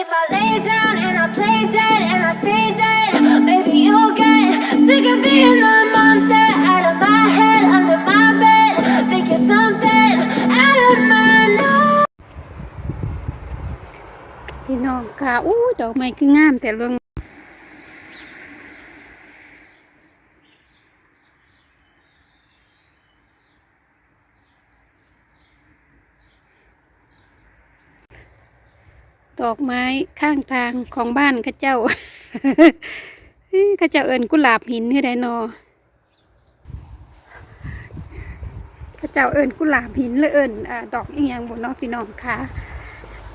if I lay down and I play dead and I stay dead, maybe you'll get sick of being the monster out of my head, under my bed. Think you're something out of my nose. พี่น้องค่ะอู้ดอกไม้คืองามแต่เรื่อง ดอกไม้ข้างทางของบ้านข้าเจ้าข้าเจ้าเอิญกุหลาบหินคือไดนอข้าเจ้าเอิญกุหลาบหินหรือเอิญอดอกอีหยังบนเนาะพี่น้องค่ะ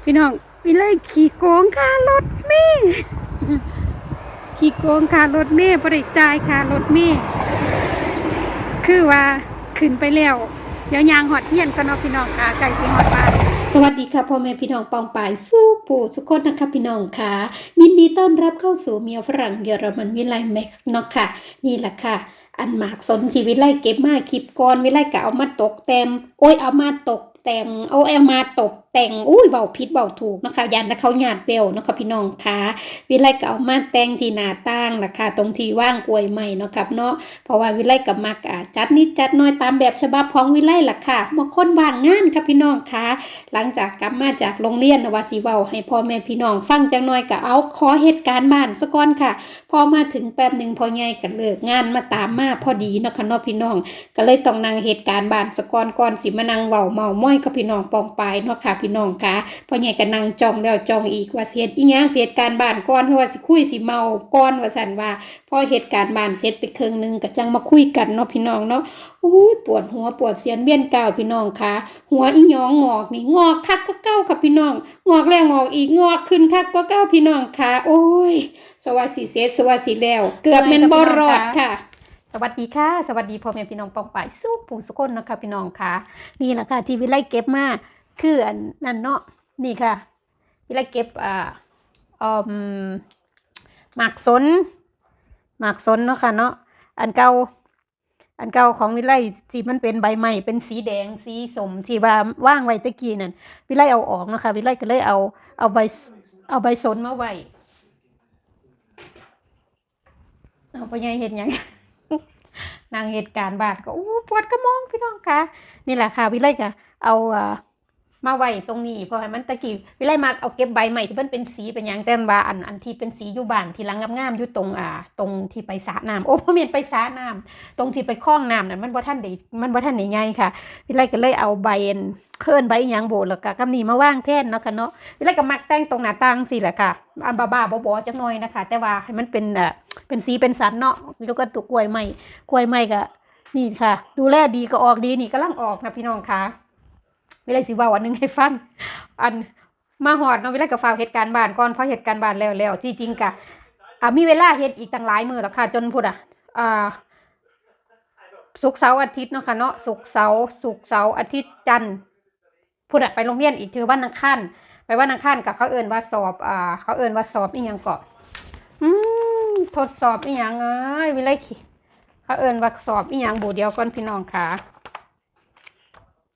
พี่น้องวิเลยขี่โกงค่ารถเมย์ขี่โกงค่ารถเมย์บริจ่ายค่ารถเมย์คือว่าขึ้นไปแล้วเดี๋ยวยางหอดเฮียนก็เนาะพี่น้องค่ะไก่สิหอดบ้าน สวัสดีค่ะพ่อแม่พี่น้องปองปายสู้ปู่สุกคนนะคะพี่น้องค่ะยินดีต้อนรับเข้าสู่เมียฝรั่งเยอรมันวิไลแม็กซ์เนาะค่ะ นี่แหละค่ะ อันหมากสนที่วิไลเก็บมาคลิปก่อนวิไลก็เอามาตกแต่งโอ้ยเอามาตกแต่งเอาเอามาตก แต่งอุ้ยเบาผิดเบาถูกนะคะยันนะเขาหยาดเบลเนะคะพี่น้องค่ะวิไลก็เอามาแต่งที่หน้าตั้งล่ะค่ะตรงที่ว่างกลวยใหม่เนาะครับเนาะเพราะว่าวิไลกับมักจัดนิดจัดน้อยตามแบบฉบับของวิไลล่ะค่ะบางคนว่างงานค่ะพี่น้องค่ะหลังจากกลับมาจากโรงเรียนนวสิเว้าให้พ่อแม่พี่น้องฟังจังน่อยก็เอาขอเหตุการณ์บ้านซะก่อนค่ะ พอมาถึงแป๊บหนึ่งพอใหญ่ก็เลิกงานมาตามมาพอดีเนาะค่ะเนาะพี่น้อง ก็เลยต้องนั่งเหตุการณ์บ้านสะก่อนก่อนสิมานั่งเว้าเมาม้อยกับพี่น้องปองไปเนาะค่ะพี่น้องคะพอใหญ่ก็นั่งจ้องแล้วจ้องอีกว่าเสิเฮ็ดอีหยังสิเหตุการบ้านก่อนคือว่าสิคุยสิเมาก่อนว่าซั่นว่าพอเหตุการณ์บ้านเสร็จไปครึ่งหนึงก็จังมาคุยกันเนาะพี่น้องเนาะอุ้ยปวดหัวปวดเสียนเวียนเก้าพี่น้องคะหัวอีหยองงอกนี่งอกคักก็เก้าค่ะพี่น้อง งอกแล้วงอกอีกงอกขึ้นคักก็เก้าพี่น้องคะโอ้ย สวัสดีเสร็จสวัสดีแล้ว เกือบแม่นบ่รอดค่ะสวัสดีค่ะ สวัสดีพ่อแม่พี่น้องปองป่ายสู้ผู้สุคนนะคะพี่น้องค่ะ นี่แหละค่ะที่วิไลเก็บมา คืออันนั่นเนาะนี่ค่ะวิไลเก็บอ่าอืมหมากสนหมากสนเนาะค่ะเนาะอันเก่าอันเก่าของวิไลที่มันเป็นใบไม้เป็นสีแดงสีสมที่ว่าว่างไว้ตะกี้นั่นวิไลเอาออกนะคะวิไลก็เลยเอาเอาใบเอาใบสนมาไว้เอาไปยังเห็นยังนางเหตุการณ์บาดก็อู้ปวดกระมองพี่น้องค่ะนี่แหละค่ะวิไลก็เอาอ่า มาไว้ตรงนี้เพราะให้มันตะกี้วิไลมาเอาเก็บใบใหม่ที่มันเป็นสีเป็นยังแต่ว่าอันอันที่เป็นสีอยู่บ้านที่ลังงามๆอยู่ตรงอ่าตรงที่ไปสระน้ำโอ้พ่อเมียนไปสระน้ำตรงที่ไปคล้องน้ำนั่นมันบ่ท่านได้มันบ่ท่านได้ใหญ่ค่ะวิไลก็เลยเอาใบอันเคลื่อนใบยังโบแล้วก็กำนี้มาว่างแทนเนาะค่ะเนาะวิไลก็มักแต่งตรงหน้าต่างสิแหละค่ะอันบ้าๆบอๆจักหน่อยนะคะ แต่ว่าให้มันเป็นเอ่อเป็นสีเป็นสันเนาะแล้วก็ตัวกล้วยใหม่กล้วยใหม่ก็นี่ค่ะ ดูแลดีก็ออกดีนี่กำลังออกนะพี่น้องคะ ไม่เลยสิว่าวันหนึ่งให้ฟังอันมาหอดเนาะเวลกับฟาวเหตุการณ์บ้านก่อนเพราะเหตุการณ์บ้านแล้วแล้วจริงๆกะอ่ามีเวลาเฮ็ดอีกตั้งหลายมือแล้วค่ะ จนพูดอะอ่าศุกร์เสาร์อาทิตย์เนาะค่ะเนาะศุกร์เสาร์ศุกร์เสาร์อาทิตย์จันทร์พูดอะไปโรงเรียนอีกถือวันอังคารไปวันอังคารกับเขาเอิ้นว่าสอบอ่าเขาเอิ้นว่าสอบอีหยังเกาะอืมทดสอบอีหยังเอ้ยวิไลขีเขาเอิ้นว่าสอบอีหยังบูเดียวก่อนพี่น้องค่ะ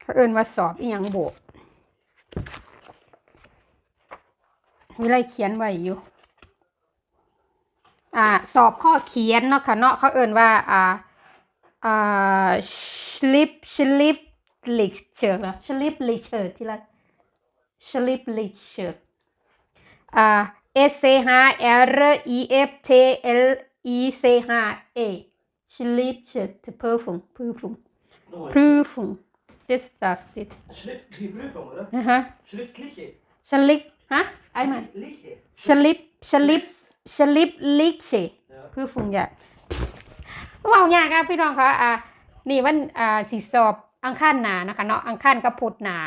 เขาเอิ้นว่าสอบอีหยังบูวิไลเขียนไว้อยู่ อ่า สอบข้อเขียนเนาะค่ะเนาะเขาเอิ้นว่า อ่าอ่า slip slip lecture เหรอ slip lecture ที่ละ slip lecture อ่า S C H R E F T L E C H A Schlippchen Prüfung Prüfung Nochmal. Prüfung das das das Schriftliche Prüfung, oder? aha Schriftliche. Schlip ฮะไอ้มัน Liche. Schlip Schlip Schlip Liche Ja. Prüfung อย่าว้าวยากครับพี่น้องคะอ่า นี่วันอ่าสิสอบอังคารหนานะคะเนาะ อังคารกับพุธหนา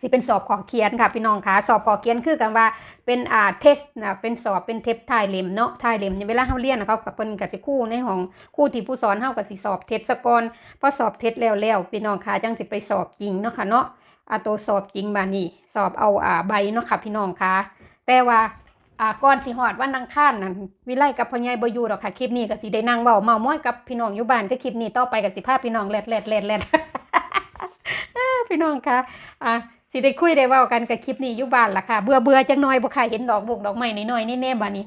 สิเป็นสอบขอเขียนค่ะพี่น้องคะสอบขอเขียนคือกันว่าเป็นอ่าเทสนะเป็นสอบเป็นเทปถ่ายเล่มเนาะถ่ายเล่มเนี่ยเวลาเฮาเรียนนะเขากับเพิ่นก็สิคู่ในห้องคู่ที่ผู้สอนเฮาก็สิสอบเทสซะกอนพอสอบเทสแล้วแล้วพี่น้องคะจังสิไปสอบจริงเนาะค่ะเนาะอ่าตัวสอบจริงบานี่ สอบเอาอ่าใบเนาะค่ะพี่น้องคะแต่ว่าอ่าก่อนสิฮอดวันอังคารนั่นวิไลกับพ่อใหญ่บ่อยู่ดอกค่ะคลิปนี้ก็สิได้นั่งเว้าเมาม้อยกับพี่น้องอยู่บ้านก็คลิปนี้ต่อไปก็สิพาพี่น้องแลดแลดแลดแลดอ่าพี่น้องคะอ่า สิได้คุยได้เว้ากันกับคลิปนี้อยู่บ้านล่ะค่ะ เบื่อเบื่อจังน้อยบ่ค่ะเห็นดอกบกดอกไม้น้อยๆแน่ๆบัดนี้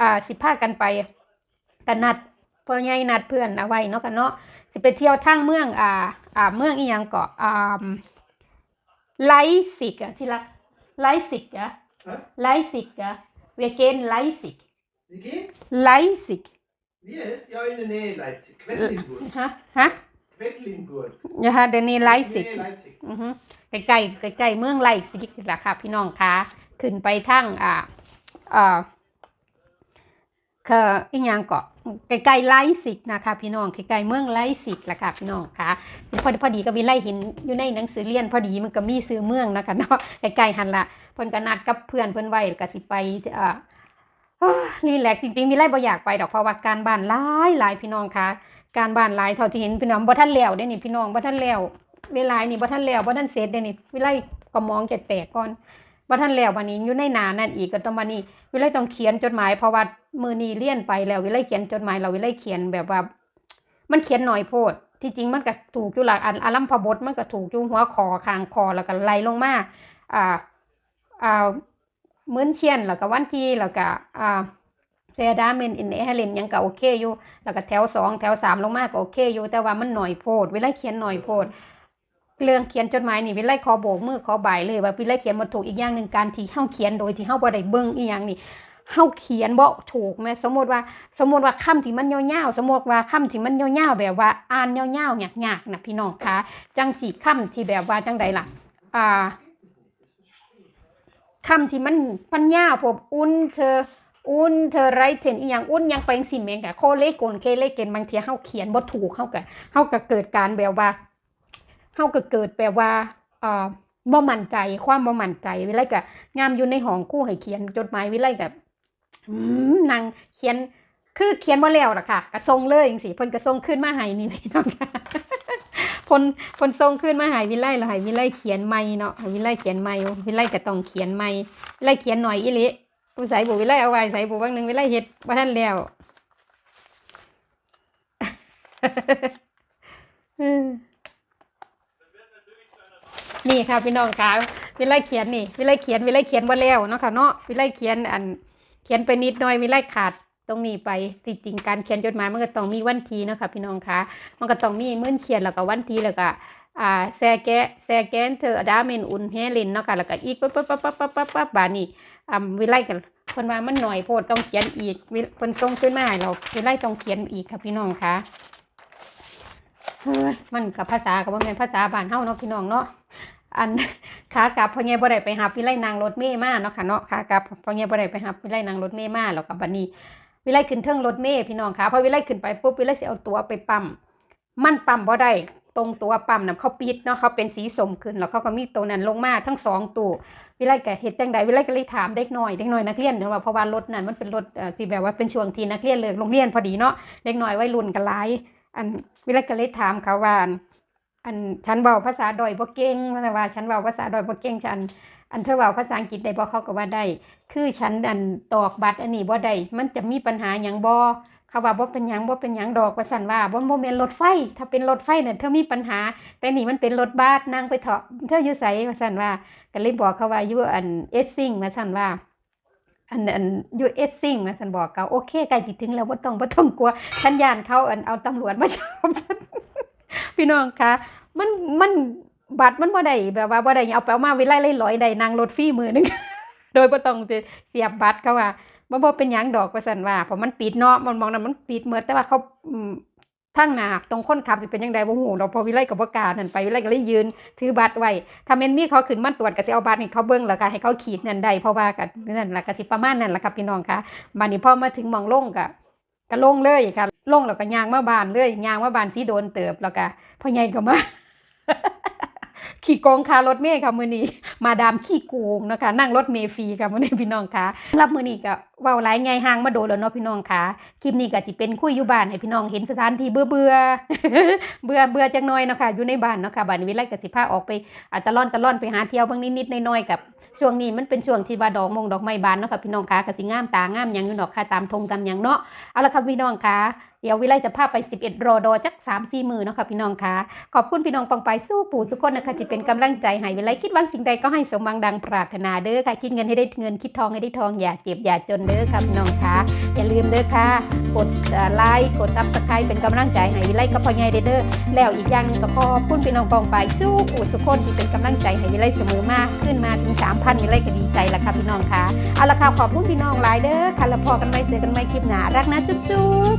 อ่าสิพากันไปกันนัดพ่อใหญ่นัดเพื่อนเอาไว้เนาะกันเนาะสิไปเที่ยวทางเมืองอ่าอ่าเมืองอีหยังเกาะอ่าไลซิกอะที่ละไลซิกอะ Hä? ไลซิกอะเวเกนไลซิก Vilken? ไลซิก Vi är ja, in i Nähe Leipzig. Quedlinburg. ฮะฮะ Quedlinburg. อย่าฮะเดี๋ยวนี้ไลซิก Nähe Leipzig. อือฮึใกล้ๆใกล้ๆเมืองไลซิกล่ะค่ะพี่น้องคะขึ้นไปทางอ่าอ่าคืออีหยังเกาะใกล้ๆไลซิกนะคะพี่น้องใกล้ๆเมืองไลซิกล่ะค่ะพี่น้องคะพอดีพอดีก็วิไลเห็นอยู่ในหนังสือเรียนพอดีมันก็มีซื้อเมืองนะคะเนาะใกล้ๆหันละเพิ่นก็นัดกับเพื่อนเพิ่นไว้ก็สิไปอ่าเอ้อนี่แหละจริงๆวิไลบ่อยากไปดอกเพราะว่าการบ้านหลายหลายพี่น้องคะ การบ้านหลายเท่าที่เห็นพี่น้องบ่ทันแล้วเด้นี่พี่น้องบ่ทันแล้วเวลานี่บ่ทันแล้วบ่ทันเสร็จเด้นี่วิไลก็มองจะแตกก่อนบ่ทันแล้วบัดนี้อยู่ในหนานั่นอีกก็ต้องบัดนี้วิไลต้องเขียนจดหมายเพราะว่ามือนี้เรียนไปแล้ววิไลเขียนจดหมายเราวิไลเขียนแบบว่า มันเขียนหน่อยโพด ที่จริงมันก็ถูกอยู่หลักอันอารัมพบทมันก็ถูกอยู่หัวคอคางคอแล้วก็ไหล่ลงมาอ่าอ่าเหมือนเชียนแล้วก็วันที่แล้วก็อ่า เซดาเมนอินเอฮเลนยังก็โอเคอยู่ แล้วก็แถวสองแถวสามลงมาก็โอเคอยู่ แต่ว่ามันหน่อยโพดเวลาเขียนหน่อยโพดเรื่องเขียนจดหมายนี่วิไลขอโบกมือขอบายเลยว่าวิไลเขียนบ่ถูกอีกอย่างหนึ่งการที่เฮาเขียนโดยที่เฮาบ่ได้เบิ่งอีหยังนี่เฮาเขียนบ่ถูกแม่สมมติว่า สมมติว่าคำที่มันยาวๆสมมติว่าคำที่มันยาวๆแบบว่าอ่านยาวๆยากๆนะพี่น้องคะจังสีคำที่แบบว่าจังใดล่ะอ่าคำที่มันมันยาวผมอุ่นเธอ อุ่นเธอไรเทนอีหยังอุ่นยังไปจั่งสิแม่งกะโคเลกลเคเลเกนบางทีเฮาเขียนบ่ถูกเฮาก็เฮาก็เกิดการแบบว่าเฮาก็เกิดแบบว่าเอ่อบ่มั่นใจความบ่มั่นใจวิไลก็งามอยู่ในห้องคู่ให้เขียนจดหมายวิไลก็อืมนางเขียนคือเขียนมาแล้วล่ะค่ะกระทรงเลยจังสิเพิ่นกระทรงขึ้นมาให้นี่พี่น้องค่ะเพิ่นเพิ่นทรงขึ้นมาให้วิไลแล้วให้วิไลเขียนใหม่เนาะวิไลเขียนใหม่วิไลก็ต้องเขียนใหม่วิไลเขียนหน่อยอีหลิูใส่บุวิไลเอาไว้ใส่บุบางหนึ่งวิไลเฮ็ดบ่ทันแล้วนี่ค่ะพี่น้องค่ะวิไลเขียนนี่วิไลเขียนวิไลเขียนบ่แล้วเนาะค่ะเนาะวิไลเขียนอัน เขียนไปนิดหน่อยวิไลขาดตรงนี้ไปจริงๆการเขียนจดหมายมันก็ต้องมีวันทีเนาะค่ะพี่น้องคะมันก็ต้องมีเมื่อเขียนแล้วก็วันทีแล้วก็ อ่าแซแกแซแกนเธอดาเมนอุ่นเฮลินเนาะค่ะแล้วก็อีกปั๊บปั๊บปั๊บปั๊บปั๊บปั๊บปั๊บบานี่อ่าวิไลกันเพิ่นว่ามันหน่อยโพดต้องเขียนอีกวิเพิ่นส่งขึ้นมาให้เราวิไลต้องเขียนอีกค่ะพี่น้องคะเฮ้ยมันกับภาษากับว่าแม่นภาษาบ้านเฮาเนาะพี่น้องเนาะอันขากลับพ่อใหญ่บ่ได้ไปหาวิไลนางรถเมย์มาเนาะค่ะเนาะขากลับพ่อใหญ่บ่ได้ไปหาวิไลนางรถเมย์มาแล้วก็บัดนี้วิไลขึ้นเทิงรถเมย์พี่น้องคะพอวิไลขึ้นไปปุ๊บวิไลสิเอาตัวไปปั๊มมันปั๊มบ่ได้ ตรงตัวปั๊มน่ะเขาปิดเนาะเขาเป็นสีสมขึ้นแล้วเขาก็มีตัวนั้นลงมาทั้งสองตัววิไลก็เฮ็ดจังใดวิไลก็เลยถามเด็กน้อยเด็กน้อยนักเรียนเนาะว่าเพราะว่ารถนั้นมันเป็นรถอ่อสิแบบว่าเป็นช่วงที่นักเรียนเลิกโรงเรียนพอดีเนาะเด็กน้อยวัยรุ่นก็หลายอันวิไลก็เลยถามเขาว่าอันอันฉันเว้าภาษาดอยบ่เก่งว่าฉันเว้าภาษาดอยบ่เก่งฉันอันเธอเว้าภาษาอังกฤษได้บ่เขาก็ว่าได้ คือฉันอันตอกบัตรอันนี้บ่ได้มันจะมีปัญหาหยังบ่ เขาว่าบ่เป็นหยังบ่เป็นหยังดอกว่าซั่นว่าบ่บ่แม่นรถไฟ ถ้าเป็นรถไฟเนี่ยเธอมีปัญหา แต่นี่มันเป็นรถบัสนั่งไปเถาะเธออยู่ไสว่าซั่นว่าก็เลยบอกเขาว่าอยู่อันเอสซิงว่าซั่นว่าอันอันอยู่เอสซิงว่าซั่นบอกเขาโอเคใกล้สิถึงแล้วบ่ต้องบ่ต้องกลัวฉันยานเขาอันเอาตำรวจมาจับฉันพี่น้องคะมันมันบัตรมันบ่ได้แบบว่าบ่ได้เอาไปเอามาเวลาเลยร้อยได้นั่งรถฟรีมือหนึงโดยบ่ต้องเสียบบัตรเขาว่า บ่บ่เป็นหยังดอกว่าซั่นว่าเพราะมันปิดเนาะมันมองนั้นมันปิดเหมือนแต่ว่าเขาอืมทางหนาตรงคนขับสิเป็นจังไดบ่ฮู้ดอกเพอวิไลก็บ่กล้านั่นไปวิไลก็เลยยืนถือบัตรไว้ถ้าแม่นมีเขาขึ้นมาตรวจก็สิเอาบัตรให้เขาเบิ่งแล้วก็ให้เขาขีดนั่นได้เพราะว่าก็นั่นละก็สิประมาณนั้นละครับพี่น้องคะบัดนี้พอมาถึงมองลงก็ก็ลงเลยค่ะลงแล้วก็ยางมาบานเลยยางมาบานสีโดนเติบแล้วก็พ่อใหญ่ก็มา ขี่โกงคารถเมย์ค่ะมือนี้มาดามขี้โกงนะคะนั่งรถเมล์ฟรีค่ะมือนี้พี่น้องคะรับมือนี้ก็เว้าหลายไงห่างมาโดนแล้วเนาะพี่น้องคะคลิปนี้ก็สิเป็นคุยอยู่บ้านให้พี่น้องเห็นสถานที่เบื่อเบื่อเบื่อเบื่อจังน้อยเนาะค่ะอยู่ในบ้านเนาะค่ะบ้านนี้วิไลก็สิพาออกไปอ่าตะล่อนตะล่อนไปหาเที่ยวเบางนิดๆน้อยๆกับช่วงนี้มันเป็นช่วงที่ว่าดอกมงดอกไม้บานเนาะค่ะพี่น้องคะก็สิงามตางามยังอยู่ดอกค่ะตามทงตามยังเนาะเอาละค่ะพี่น้องค่ะ เดี๋ยววิไลจะพาไป 11รอดอจัก3 4มือเนาะค่ะพี่น้องค่ะ ขอบคุณพี่น้องปองไปสู้ปู่สุกคนนะคะที่เป็นกำลังใจให้วิไลคิดวังสิ่งใดก็ให้สมหวังดังปรารถนาเด้อค่ะ คิดเงินให้ได้เงินคิดทองให้ได้ทองอย่าเจ็บอย่าจนเด้อค่ะพี่น้องค่ะ อย่าลืมเด้อค่ะ กดไลค์กดซับสไครต์เป็นกำลังใจให้วิไลกับพ่อใหญ่เด้อแล้วอีกอย่างหนึงก็ขอบคุณพี่น้องปองไปสู้ปู่สุกคนที่เป็นกำลังใจให้วิไลเสมอมาขึ้นมาถึง3,000วิไลก็ดีใจละค่ะพี่น้องค่ะเอาละค่ะขอบคุณพี่น้องหลายเด้อค่ะแล้วพอกันไว้เจอกันใหม่คลิปหน้ารักนะจุ๊บ